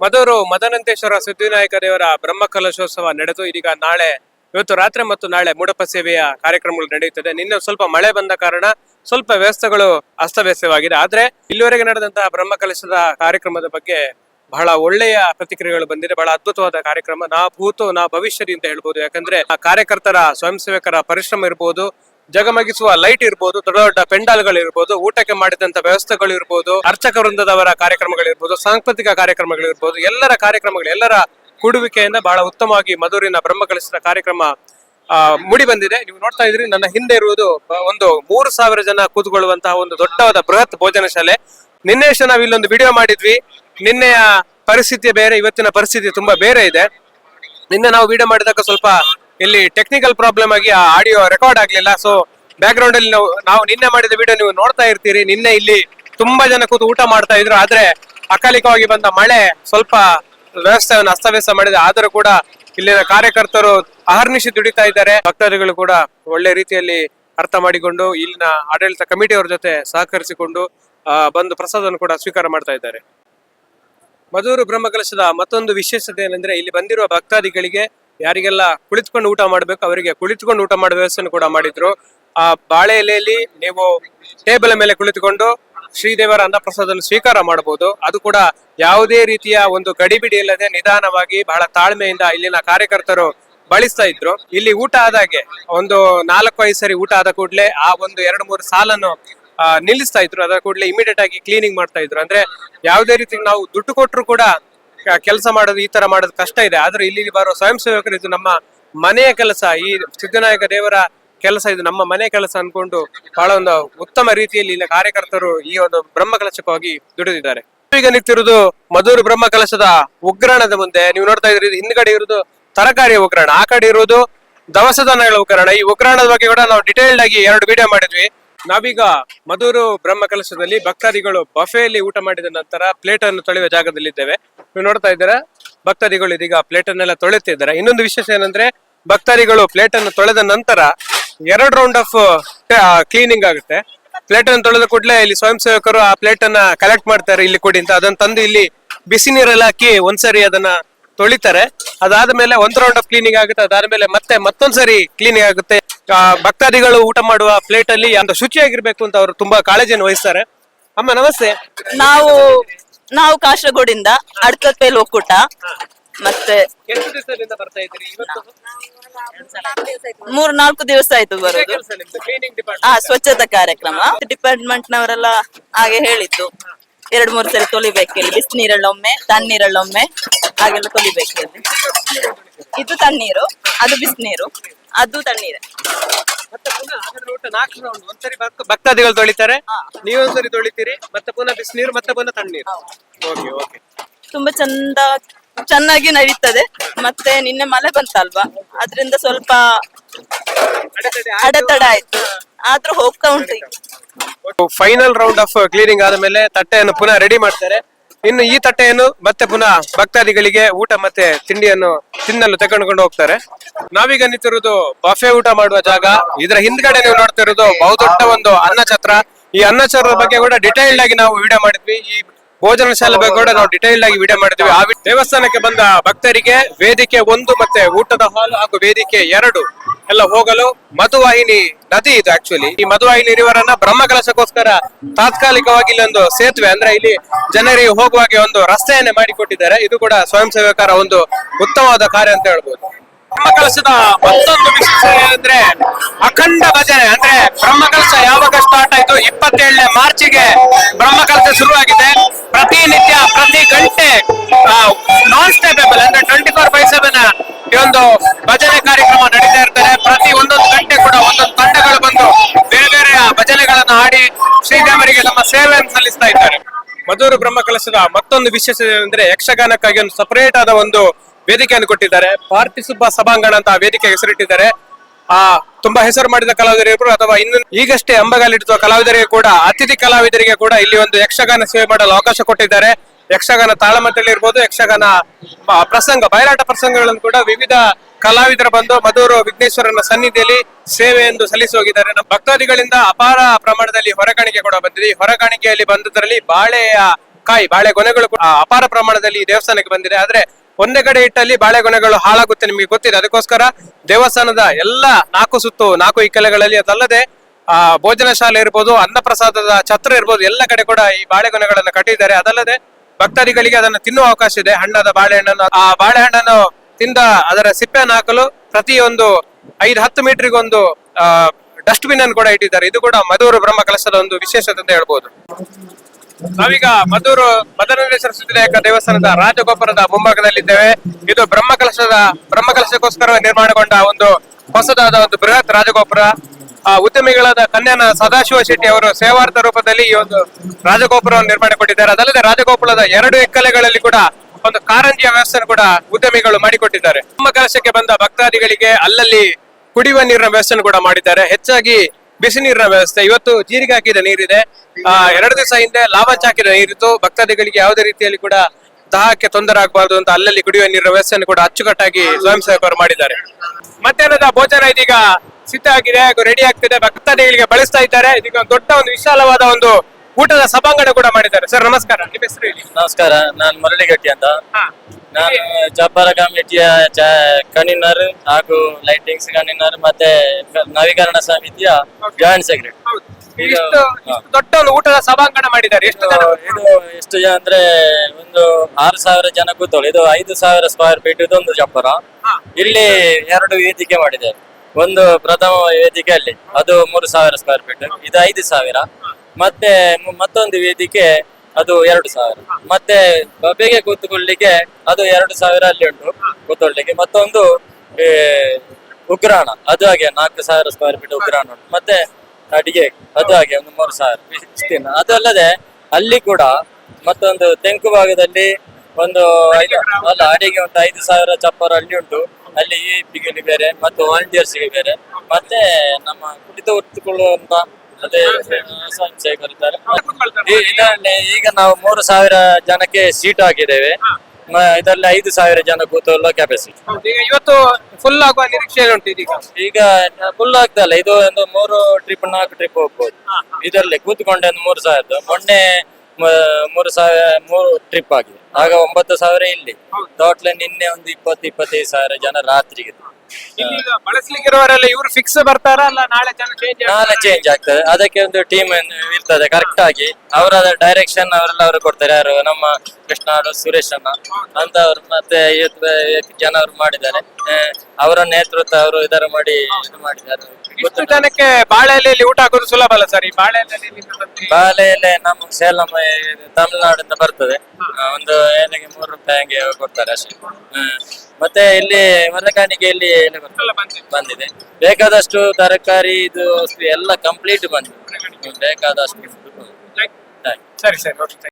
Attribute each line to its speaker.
Speaker 1: ಮಧುರು ಮದನಂತೇಶ್ವರ ಸಿದ್ಧಿವಿನಾಯಕ ದೇವರ ಬ್ರಹ್ಮ ಕಲಶೋತ್ಸವ ನಡೆದು ಇದೀಗ ನಾಳೆ ಇವತ್ತು ರಾತ್ರಿ ಮತ್ತು ನಾಳೆ ಮೂಡಪ ಸೇವೆಯ ಕಾರ್ಯಕ್ರಮಗಳು ನಡೆಯುತ್ತದೆ. ನಿನ್ನೆ ಸ್ವಲ್ಪ ಮಳೆ ಬಂದ ಕಾರಣ ಸ್ವಲ್ಪ ವ್ಯವಸ್ಥೆಗಳು ಅಸ್ತವ್ಯಸ್ತವಾಗಿದೆ. ಆದ್ರೆ ಇಲ್ಲಿವರೆಗೆ ನಡೆದಂತಹ ಬ್ರಹ್ಮ ಕಲಶದ ಕಾರ್ಯಕ್ರಮದ ಬಗ್ಗೆ ಬಹಳ ಒಳ್ಳೆಯ ಪ್ರತಿಕ್ರಿಯೆಗಳು ಬಂದಿದೆ. ಬಹಳ ಅದ್ಭುತವಾದ ಕಾರ್ಯಕ್ರಮ. ನಾ ಭೂತು, ನಾ ಭವಿಷ್ಯದಿ ಅಂತ ಹೇಳ್ಬೋದು. ಯಾಕಂದ್ರೆ ಆ ಕಾರ್ಯಕರ್ತರ ಸ್ವಯಂ ಸೇವಕರ ಪರಿಶ್ರಮ ಇರ್ಬೋದು. ಜಗಮಗಿಸುವ ಲೈಟ್ ಇರ್ಬೋದು, ದೊಡ್ಡ ದೊಡ್ಡ ಪೆಂಡಾಲ್ಗಳಿರ್ಬೋದು ಊಟಕ್ಕೆ ಮಾಡಿದಂತ ವ್ಯವಸ್ಥೆಗಳು ಇರ್ಬೋದು, ಅರ್ಚಕ ವೃಂದದವರ ಕಾರ್ಯಕ್ರಮಗಳಿರ್ಬೋದು ಸಾಂಸ್ಕೃತಿಕ ಕಾರ್ಯಕ್ರಮಗಳಿರ್ಬೋದು ಎಲ್ಲರ ಕಾರ್ಯಕ್ರಮಗಳು, ಎಲ್ಲರ ಕೂಡುವಿಕೆಯಿಂದ ಬಹಳ ಉತ್ತಮವಾಗಿ ಮಧುರಿನ ಬ್ರಹ್ಮಕಲಿಸಿದ ಕಾರ್ಯಕ್ರಮ ಮುಡಿ ಬಂದಿದೆ. ನೀವು ನೋಡ್ತಾ ಇದ್ರಿ, ನನ್ನ ಹಿಂದೆ ಇರುವುದು ಒಂದು ಮೂರು ಸಾವಿರ ಜನ ಕೂತ್ಕೊಳ್ಳುವಂತಹ ಒಂದು ದೊಡ್ಡವಾದ ಬೃಹತ್ ಭೋಜನ ಶಾಲೆ. ನಿನ್ನೆ ನಾವು ಇಲ್ಲೊಂದು ವಿಡಿಯೋ ಮಾಡಿದ್ವಿ. ನಿನ್ನೆಯ ಪರಿಸ್ಥಿತಿ ಬೇರೆ, ಇವತ್ತಿನ ಪರಿಸ್ಥಿತಿ ತುಂಬಾ ಬೇರೆ ಇದೆ. ನಿನ್ನೆ ನಾವು ವಿಡಿಯೋ ಮಾಡಿದಾಗ ಸ್ವಲ್ಪ ಇಲ್ಲಿ ಟೆಕ್ನಿಕಲ್ ಪ್ರಾಬ್ಲಮ್ ಆಗಿ ಆ ಆಡಿಯೋ ರೆಕಾರ್ಡ್ ಆಗ್ಲಿಲ್ಲ. ಸೊ ಬ್ಯಾಕ್ ಅಲ್ಲಿ ನಾವು ನಾವು ನಿನ್ನೆ ಮಾಡಿದ ವಿಡಿಯೋ ನೀವು ನೋಡ್ತಾ ಇರ್ತೀರಿ. ನಿನ್ನೆ ಇಲ್ಲಿ ತುಂಬಾ ಜನ ಕೂತು ಊಟ ಮಾಡ್ತಾ ಇದ್ರು. ಆದ್ರೆ ಅಕಾಲಿಕವಾಗಿ ಬಂದ ಮಳೆ ಸ್ವಲ್ಪ ವ್ಯವಸ್ಥೆಯನ್ನು ಅಸ್ತವ್ಯಸ್ತ ಮಾಡಿದೆ. ಆದರೂ ಕೂಡ ಇಲ್ಲಿನ ಕಾರ್ಯಕರ್ತರು ಅಹರ್ನಿಶಿ ದುಡಿತಾ ಇದ್ದಾರೆ. ಭಕ್ತಾದಿಗಳು ಕೂಡ ಒಳ್ಳೆ ರೀತಿಯಲ್ಲಿ ಅರ್ಥ ಮಾಡಿಕೊಂಡು ಇಲ್ಲಿನ ಆಡಳಿತ ಕಮಿಟಿಯವರ ಜೊತೆ ಸಹಕರಿಸಿಕೊಂಡು ಆ, ಬಂದು ಪ್ರಸಾದವನ್ನು ಕೂಡ ಸ್ವೀಕಾರ ಮಾಡ್ತಾ ಇದ್ದಾರೆ. ಮಧುರು ಬ್ರಹ್ಮಕಲಶದ ಮತ್ತೊಂದು ವಿಶೇಷತೆ ಏನಂದ್ರೆ ಇಲ್ಲಿ ಬಂದಿರುವ ಭಕ್ತಾದಿಗಳಿಗೆ ಯಾರಿಗೆಲ್ಲ ಕುಳಿತುಕೊಂಡು ಊಟ ಮಾಡಬೇಕು, ಅವರಿಗೆ ಕುಳಿತುಕೊಂಡು ಊಟ ಮಾಡುವ ವ್ಯವಸ್ಥೆಯನ್ನು ಕೂಡ ಮಾಡಿದ್ರು. ಆ ಬಾಳೆ ಎಲೆಯಲ್ಲಿ ನೀವು ಟೇಬಲ್ ಮೇಲೆ ಕುಳಿತುಕೊಂಡು ಶ್ರೀದೇವರ ಅನ್ನಪ್ರಸಾದವನ್ನು ಸ್ವೀಕಾರ ಮಾಡಬಹುದು. ಅದು ಕೂಡ ಯಾವುದೇ ರೀತಿಯ ಒಂದು ಗಡಿಬಿಡಿ ಇಲ್ಲದೆ ನಿಧಾನವಾಗಿ ಬಹಳ ತಾಳ್ಮೆಯಿಂದ ಇಲ್ಲಿನ ಕಾರ್ಯಕರ್ತರು ಬಳಸ್ತಾ ಇದ್ರು. ಇಲ್ಲಿ ಊಟ ಆದಾಗೆ ಒಂದು ನಾಲ್ಕು ಐದು ಸರಿ ಊಟ ಆದ ಕೂಡಲೇ ಆ ಒಂದು ಎರಡು ಮೂರು ಸಾಲನ್ನು ನಿಲ್ಲಿಸ್ತಾ ಇದ್ರು. ಅದರ ಕೂಡಲೇ ಇಮಿಡಿಯೇಟ್ ಆಗಿ ಕ್ಲೀನಿಂಗ್ ಮಾಡ್ತಾ ಇದ್ರು. ಅಂದ್ರೆ ಯಾವುದೇ ರೀತಿ ನಾವು ದುಡ್ಡು ಕೊಟ್ಟರು ಕೂಡ ಕೆಲಸ ಮಾಡೋದು ಈ ತರ ಮಾಡೋದು ಕಷ್ಟ ಇದೆ. ಆದ್ರೆ ಇಲ್ಲಿ ಬರೋ ಸ್ವಯಂ ಸೇವಕರು ಇದು ನಮ್ಮ ಮನೆಯ ಕೆಲಸ. ಈ ಸಿದ್ದನಾಯಕ ದೇವರ ಕೆಲಸ ಇದು ನಮ್ಮ ಮನೆ ಕೆಲಸ ಅನ್ಕೊಂಡು ಬಹಳ ಒಂದು ಉತ್ತಮ ರೀತಿಯಲ್ಲಿ ಇಲ್ಲಿ ಕಾರ್ಯಕರ್ತರು ಈ ಒಂದು ಬ್ರಹ್ಮ ಕಲಶಕ್ಕಾಗಿ ದುಡಿದಿದ್ದಾರೆ. ಈಗ ನಿಂತಿರುವುದು ಮಧುರ ಬ್ರಹ್ಮ ಕಲಶದ ಉಗ್ರಾಣದ ಮುಂದೆ. ನೀವು ನೋಡ್ತಾ ಇದ್ರಿ ಇದು ಹಿಂದ್ಗಡೆ ಇರುವುದು ತರಕಾರಿ ಉಗ್ರಾಣ. ಆ ಕಡೆ ಇರುವುದು ದವಸ ಧಾನ್ಯಗಳ ಉಗ್ರಾಣ. ಈ ಉಗ್ರಾಣದ ಬಗ್ಗೆ ಕೂಡ ನಾವು ಡಿಟೇಲ್ಡ್ ಆಗಿ ಎರಡು ವಿಡಿಯೋ ಮಾಡಿದ್ವಿ. ನಾವೀಗ ಮಧುರು ಬ್ರಹ್ಮ ಕಲಶದಲ್ಲಿ ಭಕ್ತಾದಿಗಳು ಬಫೆಯಲ್ಲಿ ಊಟ ಮಾಡಿದ ನಂತರ ಪ್ಲೇಟ್ ಅನ್ನು ತೊಳೆಯುವ ಜಾಗದಲ್ಲಿದ್ದೇವೆ. ನೀವು ನೋಡ್ತಾ ಇದ್ದೀರಾ, ಭಕ್ತಾದಿಗಳು ಇದೀಗ ಪ್ಲೇಟ್ ಅನ್ನೆಲ್ಲ ತೊಳೆಯುತ್ತಿದ್ದಾರೆ. ಇನ್ನೊಂದು ವಿಶೇಷ ಏನಂದ್ರೆ, ಭಕ್ತಾದಿಗಳು ಪ್ಲೇಟ್ ಅನ್ನು ತೊಳೆದ ನಂತರ ಎರಡು ರೌಂಡ್ ಆಫ್ ಕ್ಲೀನಿಂಗ್ ಆಗುತ್ತೆ. ಪ್ಲೇಟ್ ಅನ್ನು ತೊಳೆದ ಕೂಡಲೇ ಇಲ್ಲಿ ಸ್ವಯಂ ಸೇವಕರು ಆ ಪ್ಲೇಟ್ ಅನ್ನ ಕಲೆಕ್ಟ್ ಮಾಡ್ತಾರೆ. ಇಲ್ಲಿ ಕೊಡಿ ಅಂತ ಅದನ್ನ ತಂದು ಇಲ್ಲಿ ಬಿಸಿ ನೀರಲ್ಲಿ ಹಾಕಿ ಒಂದ್ಸರಿ ಅದನ್ನ ತೊಳಿತಾರೆ. ಅದಾದ್ಮೇಲೆ ಒಂದ್ ರೌಂಡ್ ಆಫ್ ಕ್ಲೀನಿಂಗ್ ಆಗುತ್ತೆ. ಅದಾದ್ಮೇಲೆ ಮತ್ತೆ ಮತ್ತೊಂದ್ಸರಿ ಕ್ಲೀನಿಂಗ್ ಆಗುತ್ತೆ. ಭಕ್ತಾದಿಗಳು ಊಟ ಮಾಡುವ ಪ್ಲೇಟ್ ಅಲ್ಲಿ ಒಂದು ಶುಚಿಯಾಗಿರ್ಬೇಕು ಅಂತ ಅವರು ತುಂಬಾ ಕಾಳಜಿಯನ್ನು ವಹಿಸ್ತಾರೆ. ಅಮ್ಮ ನಮಸ್ತೆ.
Speaker 2: ನಾವು ನಾವು ಕಾಸರಗೋಡಿಂದ ಅಡ್ಕತ್ಪೇಲ್ ಒಕ್ಕೂಟ. ಮತ್ತೆ
Speaker 1: ಎಷ್ಟು ದಿವಸದಿಂದ ಬರ್ತಾ ಇದ್ದೀರಿ? ಇವತ್ತು?
Speaker 2: ಮೂರ್ ನಾಲ್ಕು ದಿವಸ ಆಯ್ತು ಬರೋದು.
Speaker 1: ಕ್ಲೀನಿಂಗ್
Speaker 2: ಸ್ವಚ್ಛತಾ ಕಾರ್ಯಕ್ರಮ. ಡಿಪಾರ್ಟ್ಮೆಂಟ್ ನವರೆಲ್ಲ ಹಾಗೆ ಹೇಳಿದ್ದು. ಎರಡ್ ಮೂರು ಸರಿ ತೊಳಿಬೇಕು ಇಲ್ಲಿ. ಬಿಸಿನೀರಲ್ಲೊಮ್ಮೆ ತಣ್ಣೀರಲ್ಲೊಮ್ಮೆ ಹಾಗೆಲ್ಲ ತೊಳಿಬೇಕು ಇಲ್ಲಿ. ಇದು ತಣ್ಣೀರು ಅದು ಬಿಸಿನೀರು ಅದು ತಣ್ಣೀರು.
Speaker 1: ಮತ್ತೆ ಪುನಃ ಅದರ ಊಟ ನಾಲ್ಕು ರೌಂಡ್ ಒಂದ್ಸರಿ ಭಕ್ತ- ಭಕ್ತಾದಿಗಳು ತೊಳಿತಾರೆ. ನೀವೊಂದ್ಸರಿ ತೊಳಿತೀರಿ ಮತ್ತೆ ಪುನಃ ಬಿಸಿನೀರು ಮತ್ತೆ ಪುನಃ ತಣ್ಣೀರು. Okay okay.
Speaker 2: ತುಂಬಾ ಚಂದ ಚೆನ್ನಾಗಿ ನಡೀತದೆ. ಮತ್ತೆ ನಿನ್ನೆ ಮಳೆ ಬಂತಲ್ವಾ? ಅದ್ರಿಂದ ಸ್ವಲ್ಪ ಅಡೆತಡೆ ಆಯ್ತು. ಆದ್ರೂ ಹೋಗ್ತಾ ಉಂಟು ಈಗ.
Speaker 1: ಫೈನಲ್ ರೌಂಡ್ ಆಫ್ ಕ್ಲೀನಿಂಗ್ ಆದ್ಮೇಲೆ ತಟ್ಟೆಯನ್ನು ಪುನಃ ರೆಡಿ ಮಾಡ್ತಾರೆ. ಇನ್ನು ಈ ತಟ್ಟೆಯನ್ನು ಮತ್ತೆ ಪುನಃ ಭಕ್ತಾದಿಗಳಿಗೆ ಊಟ ಮತ್ತೆ ತಿಂಡಿಯನ್ನು ತಿನ್ನಲು ತಗೊಂಡ್ಕೊಂಡು ಹೋಗ್ತಾರೆ. ನಾವೀಗ ನಿಂತಿರುವುದು ಬಫೆ ಊಟ ಮಾಡುವ ಜಾಗ. ಇದರ ಹಿಂದ್ಗಡೆ ನೀವು ನೋಡ್ತಿರೋದು ಬಹುದೊಡ್ಡ ಒಂದು ಅನ್ನಛತ್ರ. ಈ ಅನ್ನಚಾರದ ಬಗ್ಗೆ ಕೂಡ ಡಿಟೈಲ್ಡ್ ಆಗಿ ನಾವು ವಿಡಿಯೋ ಮಾಡಿದ್ವಿ. ಈ ಭೋಜನ ಶಾಲೆ ಬಗ್ಗೆ ಕೂಡ ನಾವು ಡಿಟೈಲ್ಡ್ ಆಗಿ ವಿಡಿಯೋ ಮಾಡಿದ್ವಿ. ಆ ದೇವಸ್ಥಾನಕ್ಕೆ ಬಂದ ಭಕ್ತರಿಗೆ ವೇದಿಕೆ ಒಂದು ಮತ್ತೆ ಊಟದ ಹಾಲ್ ಹಾಗೂ ವೇದಿಕೆ ಎರಡು ಎಲ್ಲ ಹೋಗಲು ಮಧುವಾಹಿನಿ ನದಿ ಇದು ಆಕ್ಚುಲಿ ಈ ಮಧುವಾಹಿನಿ ರಿವರ್ ಅನ್ನ ಬ್ರಹ್ಮಕಲಶಕ್ಕೋಸ್ಕರ ತಾತ್ಕಾಲಿಕವಾಗಿ ಇಲ್ಲೊಂದು ಸೇತುವೆ, ಅಂದ್ರೆ ಇಲ್ಲಿ ಜನರಿಗೆ ಹೋಗುವಾಗೆ ಒಂದು ರಸ್ತೆಯನ್ನೇ ಮಾಡಿಕೊಟ್ಟಿದ್ದಾರೆ. ಇದು ಕೂಡ ಸ್ವಯಂ ಸೇವಕರ ಒಂದು ಉತ್ತಮವಾದ ಕಾರ್ಯ ಅಂತ ಹೇಳ್ಬೋದು. ಬ್ರಹ್ಮಕಲಶದ ಮತ್ತೊಂದು ವಿಶೇಷ ಏನಂದ್ರೆ ಅಖಂಡ ಭಜನೆ, ಅಂದ್ರೆ ಬ್ರಹ್ಮ ಬ್ರಹ್ಮಕಲಶ ಯಾವಾಗ ಸ್ಟಾರ್ಟ್ ಆಯ್ತು ಇಪ್ಪತ್ತೇಳನೇ ಮಾರ್ಚಿಗೆ ಬ್ರಹ್ಮಕಲಶ ಶುರುವಾಗಿದೆ. ಪ್ರತಿನಿತ್ಯ, ಪ್ರತಿ ಗಂಟೆ ನಾನ್ ಸ್ಟೇಬಲ್ ಅಂದ್ರೆ ಟ್ವೆಂಟಿ ಫೋರ್ ಬೈ ಸೆವೆನ್ ಈ ಒಂದು ಭಜನೆ ಕಾರ್ಯಕ್ರಮ ನಡೀತಾ ಶ್ರೀದೇವರಿಗೆ ನಮ್ಮ ಸೇವೆಯನ್ನು ಸಲ್ಲಿಸ್ತಾ ಇದ್ದಾರೆ. ಮಧುರ ಬ್ರಹ್ಮಕಲಶದ ಮತ್ತೊಂದು ವಿಶೇಷ ಏನಂದ್ರೆ ಯಕ್ಷಗಾನಕ್ಕಾಗಿ ಒಂದು ಸಪರೇಟ್ ಆದ ಒಂದು ವೇದಿಕೆಯನ್ನು ಕೊಟ್ಟಿದ್ದಾರೆ. ಪಾರ್ಥಿಸುಬ್ಬ ಸಭಾಂಗಣ ಅಂತ ಆ ವೇದಿಕೆ ಹೆಸರಿಟ್ಟಿದ್ದಾರೆ. ಆ, ತುಂಬಾ ಹೆಸರು ಮಾಡಿದ ಕಲಾವಿದರಿಗೂ ಅಥವಾ ಇನ್ನು ಈಗಷ್ಟೇ ಅಂಬಗಾಲಿಡುವ ಕಲಾವಿದರಿಗೆ ಕೂಡ, ಅತಿಥಿ ಕಲಾವಿದರಿಗೆ ಕೂಡ ಇಲ್ಲಿ ಒಂದು ಯಕ್ಷಗಾನ ಸೇವೆ ಮಾಡಲು ಅವಕಾಶ ಕೊಟ್ಟಿದ್ದಾರೆ. ಯಕ್ಷಗಾನ ತಾಳಮದ್ದಳೆ ಇರ್ಬೋದು, ಯಕ್ಷಗಾನ ಪ್ರಸಂಗ, ಬಯಲಾಟ ಪ್ರಸಂಗಗಳನ್ನು ಕೂಡ ವಿವಿಧ ಕಲಾವಿದರು ಬಂದು ಮಧುರು ವಿಘ್ನೇಶ್ವರನ ಸನ್ನಿಧಿಯಲ್ಲಿ ಎಂದು ಸಲ್ಲಿಸಿ ಹೋಗಿದ್ದಾರೆ ನಮ್ಮ ಭಕ್ತಾದಿಗಳಿಂದ ಅಪಾರ ಪ್ರಮಾಣದಲ್ಲಿ ಹೊರಕಾಣಿಕೆ ಕೂಡ ಬಂದಿದೆ. ಈ ಹೊರಕಾಣಿಕೆಯಲ್ಲಿ ಬಂದದರಲ್ಲಿ ಬಾಳೆಯ ಕಾಯಿ ಬಾಳೆಗೊನೆಗಳು ಅಪಾರ ಪ್ರಮಾಣದಲ್ಲಿ ದೇವಸ್ಥಾನಕ್ಕೆ ಬಂದಿದೆ. ಆದ್ರೆ ಒಂದೇ ಕಡೆ ಇಟ್ಟಲ್ಲಿ ಬಾಳೆಗೊನೆಗಳು ಹಾಳಾಗುತ್ತೆ ನಿಮಗೆ ಗೊತ್ತಿದೆ. ಅದಕ್ಕೋಸ್ಕರ ದೇವಸ್ಥಾನದ ಎಲ್ಲ ನಾಲ್ಕು ಸುತ್ತು, ನಾಲ್ಕು ಇಕ್ಕಲೆಗಳಲ್ಲಿ ಅದಲ್ಲದೆ, ಆ, ಭೋಜನ ಶಾಲೆ ಇರ್ಬೋದು, ಅನ್ನಪ್ರಸಾದದ ಛತ್ರ ಇರ್ಬೋದು, ಎಲ್ಲ ಕಡೆ ಕೂಡ ಈ ಬಾಳೆಗೊನೆಗಳನ್ನು ಕಟ್ಟಿದ್ದಾರೆ. ಅದಲ್ಲದೆ ಭಕ್ತಾದಿಗಳಿಗೆ ಅದನ್ನು ತಿನ್ನುವ ಅವಕಾಶ ಇದೆ. ಹಣ್ಣಾದ ಬಾಳೆಹಣ್ಣನ್ನು, ಆ ಬಾಳೆಹಣ್ಣನ್ನು ತಿಂದ ಅದರ ಸಿಪ್ಪೆಯನ್ನು ಹಾಕಲು ಪ್ರತಿಯೊಂದು ಐದು, ಹತ್ತು ಮೀಟರ್ಗೊಂದು ಡಸ್ಟ್ಬಿನ್ ಅನ್ನು ಕೂಡ ಇಟ್ಟಿದ್ದಾರೆ. ಇದು ಕೂಡ ಮಧೂರು ಬ್ರಹ್ಮ ಕಲಶದ ಒಂದು ವಿಶೇಷತೆ ಅಂತ ಹೇಳ್ಬೋದು. ನಾವೀಗ ಮಧೂರು ಮದನೇಶ್ವರ ಸಿದ್ಧಿನಾಯಕ ದೇವಸ್ಥಾನದ ರಾಜಗೋಪುರದ ಮುಂಭಾಗದಲ್ಲಿದ್ದೇವೆ. ಇದು ಬ್ರಹ್ಮಕಲಶದ ಬ್ರಹ್ಮಕಲಶಕ್ಕೋಸ್ಕರ ನಿರ್ಮಾಣಗೊಂಡ ಒಂದು ಹೊಸದಾದ ಒಂದು ಬೃಹತ್ ರಾಜಗೋಪುರ. ಆ, ಉದ್ಯಮಿಗಳಾದ ಕನ್ಯಾನ ಸದಾಶಿವ ಶೆಟ್ಟಿ ಅವರು ಸೇವಾರ್ಥ ರೂಪದಲ್ಲಿ ಈ ಒಂದು ರಾಜಗೋಪುರವನ್ನು ನಿರ್ಮಾಣ ಕೊಟ್ಟಿದ್ದಾರೆ. ಅದಲ್ಲದೆ ರಾಜಗೋಪುರದ ಎರಡು ಎಕ್ಕಲೆಗಳಲ್ಲಿ ಕೂಡ ಒಂದು ಕಾರಂಜಿಯ ವ್ಯವಸ್ಥೆ ಕೂಡ ಉದ್ಯಮಿಗಳು ಮಾಡಿಕೊಟ್ಟಿದ್ದಾರೆ. ಬ್ರಹ್ಮಕಲಶಕ್ಕೆ ಬಂದ ಭಕ್ತಾದಿಗಳಿಗೆ ಅಲ್ಲಲ್ಲಿ ಕುಡಿಯುವ ನೀರಿನ ವ್ಯವಸ್ಥೆ ಕೂಡ ಮಾಡಿದ್ದಾರೆ. ಹೆಚ್ಚಾಗಿ ಬಿಸಿ ನೀರಿನ ವ್ಯವಸ್ಥೆ. ಇವತ್ತು ಜೀರಿಗೆ ಹಾಕಿದ ನೀರಿದೆ. ಆ, ಎರಡು ದಿವಸ ಹಿಂದೆ ಲಾವಂಚ ಹಾಕಿದ ನೀರಿತ್ತು. ಭಕ್ತಾದಿಗಳಿಗೆ ಯಾವುದೇ ರೀತಿಯಲ್ಲಿ ಕೂಡ ದಾಹಕ್ಕೆ ತೊಂದರೆ ಆಗಬಾರದು ಅಂತ ಅಲ್ಲಲ್ಲಿ ಕುಡಿಯುವ ನೀರಿನ ವ್ಯವಸ್ಥೆಯನ್ನು ಕೂಡ ಅಚ್ಚುಕಟ್ಟಾಗಿ ಸ್ವಯಂ ಸೇವಕರು ಮಾಡಿದ್ದಾರೆ. ಮಧ್ಯಾಹ್ನದ ಭೋಜನ ಇದೀಗ ಸಿದ್ಧ ಆಗಿದೆ ಹಾಗೂ ರೆಡಿ ಆಗ್ತಿದೆ. ಭಕ್ತಾದಿಗಳಿಗೆ ಬಳಸ್ತಾ ಇದ್ದಾರೆ. ಇದೀಗ ದೊಡ್ಡ ಒಂದು ವಿಶಾಲವಾದ ಒಂದು ಊಟದ ಸಭಾಂಗಣ ಕೂಡ ಮಾಡಿದ್ದಾರೆ. ಸರ್ ನಮಸ್ಕಾರ. ನಿಮ್ಮ ಹೆಸರು ಹೇಳಿ.
Speaker 3: ನಮಸ್ಕಾರ ನಾನು ಮುರಳಿಗಟ್ಟಿ ಅಂತ.
Speaker 1: ಹಾ.
Speaker 3: ನಾನು ಜಬ್ಬರ ಕಮಿಟಿಯ ಚ- ಕನ್ವೀನರ್ ಹಾಗೂ ಲೈಟಿಂಗ್ಸ್ ಕನ್ವೀನರ್ ಮತ್ತೆ ಕ- ನವೀಕರಣ ಸಮಿತಿಯ ಜಾಯಿಂಟ್ ಸೆಕ್ರೆಟರಿ
Speaker 1: ಹೌದು.
Speaker 3: ಈಗ-
Speaker 1: ಇಷ್ಟು ಇಷ್ಟು ದೊಡ್ಡ ಒಂದು ಊಟದ ಸಭಾಂಗಣ ಮಾಡಿದ್ದಾರೆ. ಎಷ್ಟು ಜನ
Speaker 3: ಇದು ಎಷ್ಟು ಜನ ಅಂದ್ರೆ ಒಂದು ಆರು ಸಾವಿರ ಜನ ಕೂತೋಳು ಇದು ಐದು ಸಾವಿರ ಸ್ಕ್ವೇರ್ ಫೀಟ್ ಇದೊಂದು ಚಪ್ಪರ
Speaker 1: ಹಾ.
Speaker 3: ಇಲ್ಲಿ ಎರಡು ವೇದಿಕೆ ಮಾಡಿದ್ದಾರೆ. ಒಂದು ಪ್ರಥಮ ವೇದಿಕೆ ಅಲ್ಲಿ ಅದು ಮೂರು ಸಾವಿರ ಸ್ಕ್ವೇರ್ ಫೀಟ್ ಇದು ಐದು ಸಾವಿರ. ಮತ್ತೆ ಮತ್ತೊಂದು ವೇದಿಕೆ, ಅದು ಎರಡು ಸಾವಿರ. ಮತ್ತೆ ಬಬೆಗೆ ಕೂತ್ಕೊಳ್ಳಿಕ್ಕೆ ಅದು ಎರಡು ಸಾವಿರ ಅಲ್ಲಿ ಉಂಟು ಕೂತ್ಕೊಳ್ಳಿಕ್ಕೆ. ಮತ್ತೊಂದು ಉಗ್ರಾಣ, ಅದು ಹಾಗೆ ನಾಲ್ಕು ಸಾವಿರ ಸ್ಕ್ವೇರ್ ಫೀಟ್ ಉಗ್ರಾಣ ಉಂಟು. ಮತ್ತೆ ಅಡಿಗೆ, ಅದು ಹಾಗೆ ಒಂದು ಮೂರು ಸಾವಿರ. ಅದು ಅಲ್ಲದೆ ಅಲ್ಲಿ ಕೂಡ ಮತ್ತೊಂದು ತೆಂಕು ಭಾಗದಲ್ಲಿ ಒಂದು ಐದು, ಅಲ್ಲ, ಅಡಿಗೆ ಉಂಟು. ಐದು ಸಾವಿರ ಚಪ್ಪರ ಅಲ್ಲಿ ಉಂಟು. ಅಲ್ಲಿ ಈ ಬೇರೆ, ಮತ್ತು ವಾಲಂಟಿಯರ್ಸ್ಗೆ ಬೇರೆ. ಮತ್ತೆ ನಮ್ಮ ಕುಡಿತ ಉಳಿದುಕೊಳ್ಳುವಂತ ಅದೇ ಸ್ವಯಂ ಸೇವಕರಿದ್ದಾರೆ ಈ- ಇದರಲ್ಲಿ ಈಗ ನಾವು ಮೂರು ಸಾವಿರ ಜನಕ್ಕೆ ಸೀಟ್ ಹಾಕಿದ್ದೇವೆ. ಮ- ಇದರಲ್ಲಿ ಐದು ಸಾವಿರ ಜನ ಕೂತುಕೊಳ್ಳುವ ಕೆಪಾಸಿಟಿ
Speaker 1: ಹೌದು, ಈಗ ಇವತ್ತು ಫುಲ್ ಆಗುವ ನಿರೀಕ್ಷೆ ಉಂಟು ಇದೀಗ.
Speaker 3: ಈಗ ಫುಲ್ ಆಗ್ತಲ್ಲ ಇದು ಒಂದು ಮೂರು ಟ್ರಿಪ್ ನಾಲ್ಕು ಟ್ರಿಪ್ ಹೋಗ್ಬೋದು. ಇದರಲ್ಲಿ ಕೂತ್ಕೊಂಡೆ ಒಂದು ಮೂರು ಸಾವಿರದ್ದು. ಮೊನ್ನೆ ಮೂರು ಸಾವಿರ ಮೂರು ಟ್ರಿಪ್ ಆಗಿದೆ. ಆಗ ಒಂಬತ್ತು ಸಾವಿರ ಇಲ್ಲಿ. ಟೋಟಲ್ ನಿನ್ನೆ ಒಂದು ಇಪ್ಪತ್ತು ಇಪ್ಪತ್ತೈದು ಸಾವಿರ ಜನ ರಾತ್ರಿಗೆ.
Speaker 1: ಬಳಸ್ಲಿಕ್ಕಿರುವವರೆಲ್ಲ ಇವರು ಫಿಕ್ಸ್ ಬರ್ತಾರ ಅಲ್ಲ ನಾಳೆ ಜನ ಚೇಂಜ್
Speaker 3: ನಾಳೆ ಚೇಂಜ್ ಆಗ್ತದೆ. ಅದಕ್ಕೆ ಒಂದು ಟೀಮ್ ಇರ್ತದೆ ಕರೆಕ್ಟ್ ಆಗಿ. ಅವರ ಡೈರೆಕ್ಷನ್ ಅವರೆಲ್ಲ ಅವರು ಕೊಡ್ತಾರೆ. ಯಾರು ನಮ್ಮ ಕೃಷ್ಣ ಅವರು ಸುರೇಶ್ ಅಣ್ಣ. ಅಂತ ಅವರು ಮತ್ತೆ ಇವತ್ತು ಜನ ಅವರು ಮಾಡಿದ್ದಾರೆ. ಅವರ ನೇತೃತ್ವ ಅವರು ಇದರ ಮಾಡಿ ಮಾಡಿದ್ದಾರೆ.
Speaker 1: ಇಷ್ಟು ಜನಕ್ಕೆ ಬಾಳೆಯಲ್ಲಿ ಊಟ ಹಾಕೋದು ಸುಲಭ ಅಲ್ಲ ಸರ್? ಈ ಬಾಳೆ ಎಲೆಯಲ್ಲಿ ತಂದು
Speaker 3: ಬಾಳೆ ಎಲೆ ನಮ್ಮ ಸೇಲಂ ತಮಿಳುನಾಡಿಂದ ತಮಿಳ್ನಾಡಿಂದ ಬರ್ತದೆ. ಒಂದು ಎಲೆಗೆ ಮೂರು ರೂಪಾಯಿ ಹಂಗೆ ಕೊಡ್ತಾರೆ ಅಷ್ಟೇ. ಹ್ಮ್. ಮತ್ತೆ ಇಲ್ಲಿ ಮರಕಾಣಿಕೆಯಲ್ಲಿ ಇಲ್ಲಿ ಬರ್ತದೆ
Speaker 1: ಬಂದಿದೆ.
Speaker 3: ಬೇಕಾದಷ್ಟು ತರಕಾರಿ ಇದು ಎಲ್ಲ ಕಂಪ್ಲೀಟ್ ಬಂದಿದೆ. ಬೇಕಾದಷ್ಟು.
Speaker 1: ಸರಿ ಸರಿ ಓಕೆ